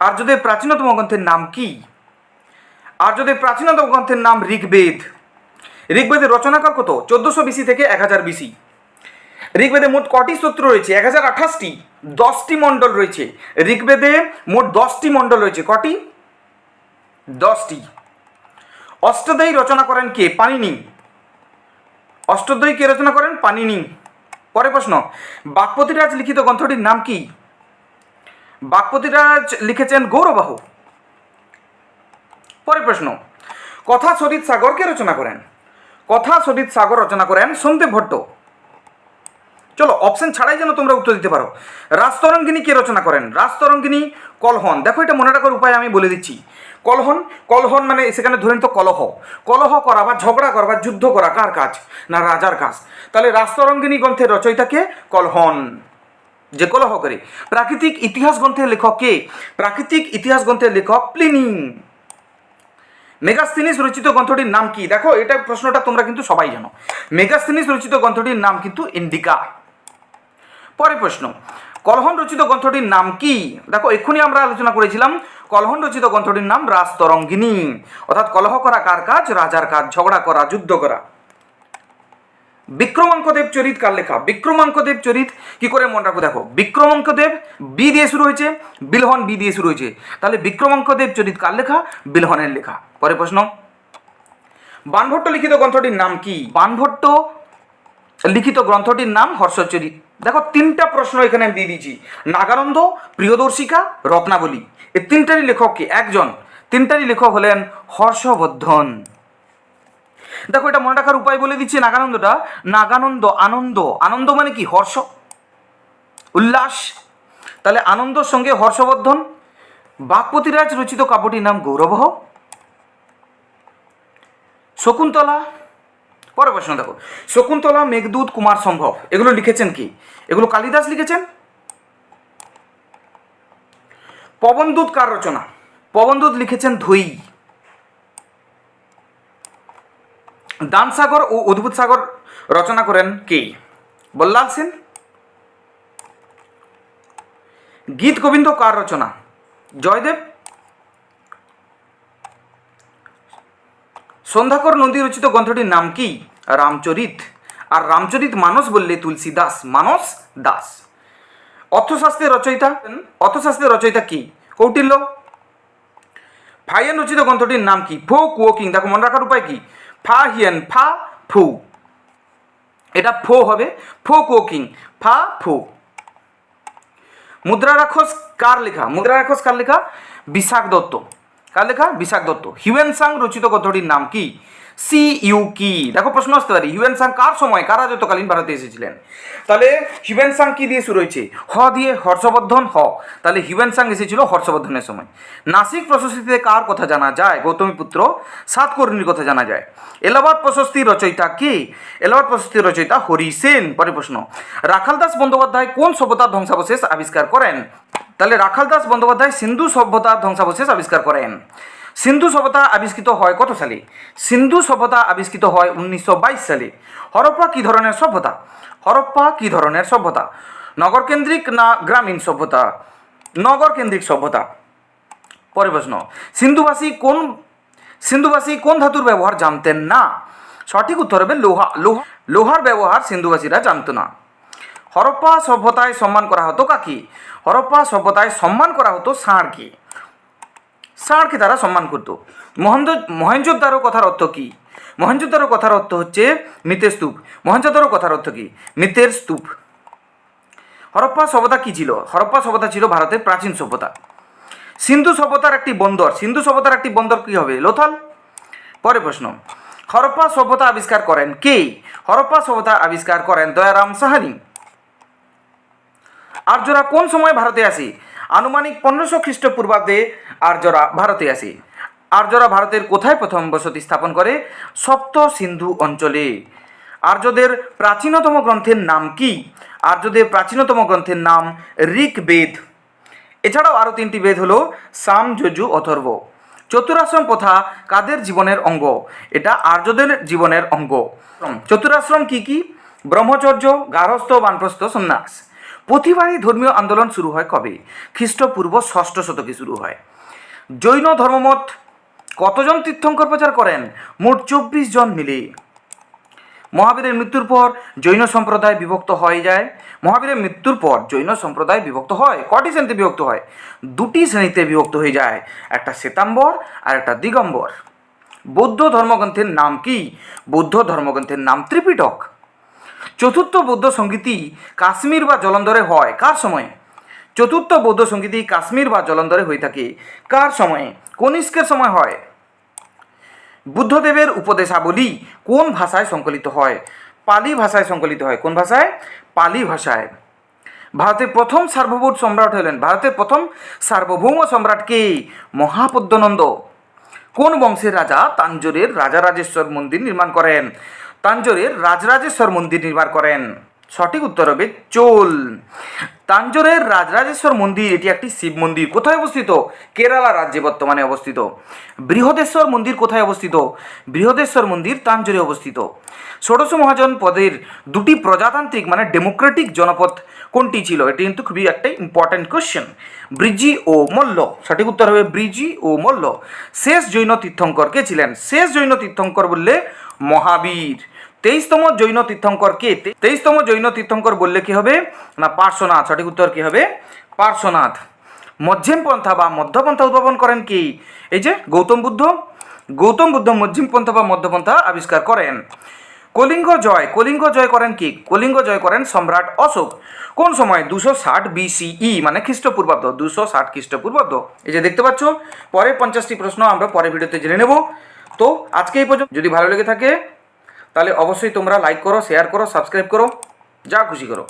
আর্যদের প্রাচীনতম গ্রন্থের নাম কি? আর্যদের প্রাচীনতম গ্রন্থের নাম ঋগ্বেদ? ঋগ্বেদের রচনাকার কত? চোদ্দোশো বিসি থেকে এক হাজার বিসি। ঋগ্বেদে মোট কটি সূত্র রয়েছে? এক হাজার আঠাশটি। দশটি মণ্ডল রয়েছে। ঋগ্বেদে মোট দশটি মণ্ডল রয়েছে। কটি? দশটি। অষ্টাধ্যায়ী রচনা করেন কে? পানিনি অষ্টাধ্যায়ী কে রচনা করেন? পানিনি পরে প্রশ্ন। বাগপতিরাজ লিখিত গ্রন্থটির নাম কি? বাগপতিরাজ লিখেছেন গৌরবাহ। পরের প্রশ্ন, কথা সরিত সাগর কে রচনা করেন? কথা সরিত সাগর রচনা করেন সন্দেব ভট্ট। চলো অপশন ছাড়াই যেন তোমরা উত্তর দিতে পারো। রাজতরঙ্গিনী কে রচনা করেন? রাজতরঙ্গিনী কলহন। দেখো, এটা মনে রাখার উপায় আমি বলে দিচ্ছি। কলহন কলহন মানে সেখানে ধরেন তো কলহ। কলহ করা বা ঝগড়া করা বা যুদ্ধ করা কার কাজ? না, রাজার কাজ। তাহলে রাজতরঙ্গিনী গ্রন্থের রচয়িতাকে কলহন। যে কলহ করে। প্রাকৃতিক ইতিহাস গ্রন্থের লেখক কে? প্রাকৃতিক ইতিহাস গ্রন্থের লেখক প্লিনি। মেগাস্তিনিস রচিত গ্রন্থটির নাম কি? দেখো, এটা প্রশ্নটা তোমরা কিন্তু সবাই জানো। মেগাস্তিনিস রচিত গ্রন্থটির নাম কিন্তু ইন্ডিকা। পরে প্রশ্ন, কলহন রচিত গ্রন্থটির নাম কি? দেখো, এক্ষুনি আমরা আলোচনা করেছিলাম, কলহন রচিত গ্রন্থটির নাম রাজতরঙ্গিনী। অর্থাৎ কলহ করা কার কাজ? রাজার কাজ, ঝগড়া করা, যুদ্ধ করা। বিক্রমাঙ্কদেব চরিত কার লেখা? বিক্রমাঙ্কদেব চরিত, কি করে মনে রাখো? দেখো, বিক্রমাঙ্কদেব বি দিয়ে শুরু হয়েছে, বিলহন বি দিয়ে শুরু হয়েছে। তাহলে বিক্রমাঙ্কদেব চরিত কার লেখা? বিলহনের লেখা। পরে প্রশ্ন। বানভট্ট লিখিত গ্রন্থটির নাম কি? বানভট্ট লিখিত গ্রন্থটির নাম হর্ষচরিত। দেখো, তিনটা প্রশ্ন এখানে আমি দিয়ে দিয়েছি। নাগানন্দ, প্রিয়দর্শিকা, রত্নাবলী। এই তিনটারই লেখক কি? একজন। তিনটারই লেখক হলেন হর্ষবর্ধন। দেখো, এটা মনে রাখার উপায় বলে দিচ্ছি নাগানন্দটা। নাগানন্দ, আনন্দ। আনন্দ মানে কি? হর্ষ। উল্লাস। তাহলে আনন্দর সঙ্গে হর্ষবর্ধন। বাগপতিরাজ রচিত কাব্যটির নাম গৌরবহ। শকুন্তলা। পরে প্রশ্ন দেখো। শকুন্তলা, মেঘদূত, কুমার সম্ভব, এগুলো লিখেছেন কি? এগুলো কালিদাস লিখেছেন? পবনদূত কার রচনা? পবনদূত লিখেছেন ধৈ দানসাগর ও অদ্ভুত সাগর রচনা করেন কে? বল্লাল সেন। গীত গোবিন্দ কার রচনা? জয়দেব। সন্ধ্যাকর নন্দী রচিত গ্রন্থটির নাম কি? রামচরিত। আর রামচরিত মানস বললে তুলসী দাস মানস দাস। অর্থশাস্ত্রের রচয়িতা। অর্থশাস্ত্রের রচয়িতা কি? কৌটিল্য। ফাইয়েন রচিত গ্রন্থটির নাম কি? ফো কুয়োকিং দেখো মনে রাখার উপায় কি? ফা হিয়েন ফা ফু। এটা ফো হবে। ফো কোকিং, ফা ফু। মুদ্রা রাক্ষস কার লেখা? মুদ্রা রাক্ষস কার লেখা? বিশাখ দত্ত কার লেখা? বিশাখ দত্ত হিউয়েন সাং রচিত কথাটির নাম কি? সি ইউ কি দেখো প্রশ্ন আসতে পারে হিউয়েন সাং কার সময় কার রাজত্বকালীন ভারতে এসেছিলেন? তাহলে হিউয়েন সাং কি দিয়ে শুরু হয়েছে? হ দিয়ে হর্ষবর্ধন, হ। তাহলে হিউয়েন সাং এসেছিল হর্ষবর্ধনের সময়। নাসিক প্রশস্তিতে কার কথা জানা যায়? গৌতমীপুত্র সাতকর্ণীর কথা জানা যায়। এলাহাবাদ প্রশস্তির রচয়িতা কে? এলাহাবাদ প্রশস্তির রচয়িতা হরি সেন। পরে প্রশ্ন রাখালদাস বন্দ্যোপাধ্যায় কোন সভ্যতার ধ্বংসাবশেষ আবিষ্কার করেন? তাহলে রাখালদাস বন্দ্যোপাধ্যায় সিন্ধু সভ্যতার ধ্বংসাবশেষ আবিষ্কার করেন। সিন্ধু সভ্যতা আবিষ্কৃত হয় কত সালে? সিন্ধু সভ্যতা আবিষ্কৃত হয় উনিশশো বাইশ সালে। হরপ্পা কী ধরনের সভ্যতা? হরপ্পা কী ধরনের সভ্যতা? নগরকেন্দ্রিক না গ্রামীণ সভ্যতা? নগরকেন্দ্রিক সভ্যতা। পরে প্রশ্ন, সিন্ধুবাসী কোন সিন্ধুবাসী কোন ধাতুর ব্যবহার জানতেন না? সঠিক উত্তর হবে লোহা লোহা, লোহার ব্যবহার সিন্ধুবাসীরা জানতো না। হরপ্পা সভ্যতায় সম্মান করা হতো কাকে? হরপ্পা সভ্যতায় সম্মান করা হতো ষাঁড়কে। ষাঁড়কে তারা সম্মান করতো। মহেন্দ্র মহেঞ্জোদ্দারো কথার অর্থ কী? মহেঞ্জোদ্দারো কথার অর্থ হচ্ছে মৃতের স্তূপ। মহেঞ্জোদ্দারো কথার অর্থ কী? মৃতের স্তূপ। হরপ্পা সভ্যতা কী ছিল? হরপ্পা সভ্যতা ছিল ভারতের প্রাচীন সভ্যতা। সিন্ধু সভ্যতার একটি বন্দর। সিন্ধু সভ্যতার একটি বন্দর কী হবে? লোথাল? পরে প্রশ্ন। হরপ্পা সভ্যতা আবিষ্কার করেন কে? হরপ্পা সভ্যতা আবিষ্কার করেন দয়ারাম সাহানি। আর্যরা কোন সময় ভারতে আসে? আনুমানিক পনেরোশো খ্রিস্টপূর্বাব্দে আর্যরা ভারতে আসে। আর্যরা ভারতের কোথায় প্রথম বসতি স্থাপন করে? সপ্ত সিন্ধু অঞ্চলে। আর্যদের প্রাচীনতম গ্রন্থের নাম কি? আর্যদের প্রাচীনতম গ্রন্থের নাম ঋগ্বেদ। এছাড়াও আরও তিনটি বেদ হলো সাম, যজু, অথর্ব। চতুরাশ্রম প্রথা কাদের জীবনের অঙ্গ? এটা আর্যদের জীবনের অঙ্গ। চতুরাশ্রম কি কি? ব্রহ্মচর্য গার্হস্থ বানপ্রস্থ, সন্ন্যাস। প্রতিবারই ধর্মীয় আন্দোলন শুরু হয় কবে? খ্রিস্টপূর্ব ষষ্ঠ শতকে শুরু হয়। জৈন ধর্মমত কতজন তীর্থঙ্কর প্রচার করেন? মোট চব্বিশ জন মিলে। মহাবীরের মৃত্যুর পর জৈন সম্প্রদায় বিভক্ত হয়ে যায়। মহাবীরের মৃত্যুর পর জৈন সম্প্রদায় বিভক্ত হয়। কটি শ্রেণীতে বিভক্ত হয়? দুটি শ্রেণীতে বিভক্ত হয়ে যায়। একটা শ্বেতাম্বর আর একটা দিগম্বর। বৌদ্ধ ধর্মগ্রন্থের নাম কি? বৌদ্ধ ধর্মগ্রন্থের নাম ত্রিপিটক। চতুর্থ বৌদ্ধ সঙ্গীতি কাশ্মীর বা জলন্ধরে হয়। কার সময়ে? চতুর্থ বৌদ্ধ সঙ্গীতি কাশ্মীর বা জলন্ধরে হয়ে থাকে। কার সময়ে? কনিষ্কের সময় হয়। বুদ্ধদেবের উপদেশাবলী কোন ভাষায় সংকলিত হয়? পালি ভাষায় সংকলিত হয়। কোন ভাষায়? পালি ভাষায়। ভারতের প্রথম সার্বভৌম সম্রাট হলেন। ভারতের প্রথম সার্বভৌম সম্রাট কে? মহাপদ্মনন্দ। কোন বংশের রাজা? তাঞ্জোরের রাজারাজেশ্বর মন্দির নির্মাণ করেন। তাঞ্জোরের রাজরাজেশ্বর মন্দির নির্মাণ করেন। সঠিক উত্তর হবে চোল। তাঞ্জোরের রাজরাজেশ্বর মন্দির, এটি একটি শিব মন্দির। কোথায় অবস্থিত? কেরালা রাজ্যে বর্তমানে অবস্থিত। বৃহদেশ্বর মন্দির কোথায় অবস্থিত? বৃহদেশ্বর মন্দির তাঞ্জোরে অবস্থিত। ষোড়শ মহাজন পদের দুটি প্রজাতান্ত্রিক মানে ডেমোক্রেটিক জনপদ কোনটি ছিল? এটি কিন্তু খুবই একটা ইম্পর্ট্যান্ট কোশ্চেন ব্রিজি ও মল্ল। সঠিক উত্তর হবে ব্রিজি ও মল্ল। শেষ জৈন তীর্থঙ্কর কে ছিলেন? শেষ জৈন তীর্থঙ্কর বললে মহাবীর। তেইশতম জৈন তীর্থঙ্কর কে? তেইশতম জৈন তীর্থঙ্কর বললে কি হবে? না, পার্শ্বনাথ। সঠিক উত্তর কি হবে? পার্শ্বনাথ। মধ্যম পন্থা বা মধ্যপন্থা উদ্ভাবন করেন কি? এই যে গৌতম বুদ্ধ। গৌতম বুদ্ধ মধ্যম পন্থা বা মধ্যপন্থা আবিষ্কার করেন। কলিঙ্গ জয়। কলিঙ্গ জয় করেন কি? কলিঙ্গ জয় করেন সম্রাট অশোক। কোন সময়? দুশো ষাট বিসিই মানে খ্রিস্টপূর্বাব্দ। দুশো ষাট খ্রিস্টপূর্বাব্দ। এই যে দেখতে পাচ্ছ? পরের পঞ্চাশটি প্রশ্ন আমরা পরের ভিডিওতে জেনে নেব। তো আজকে এই পর্যন্ত। যদি ভালো লেগে থাকে, তাহলে অবশ্যই তোমরা লাইক করো শেয়ার করো সাবস্ক্রাইব করো, যা খুশি করো।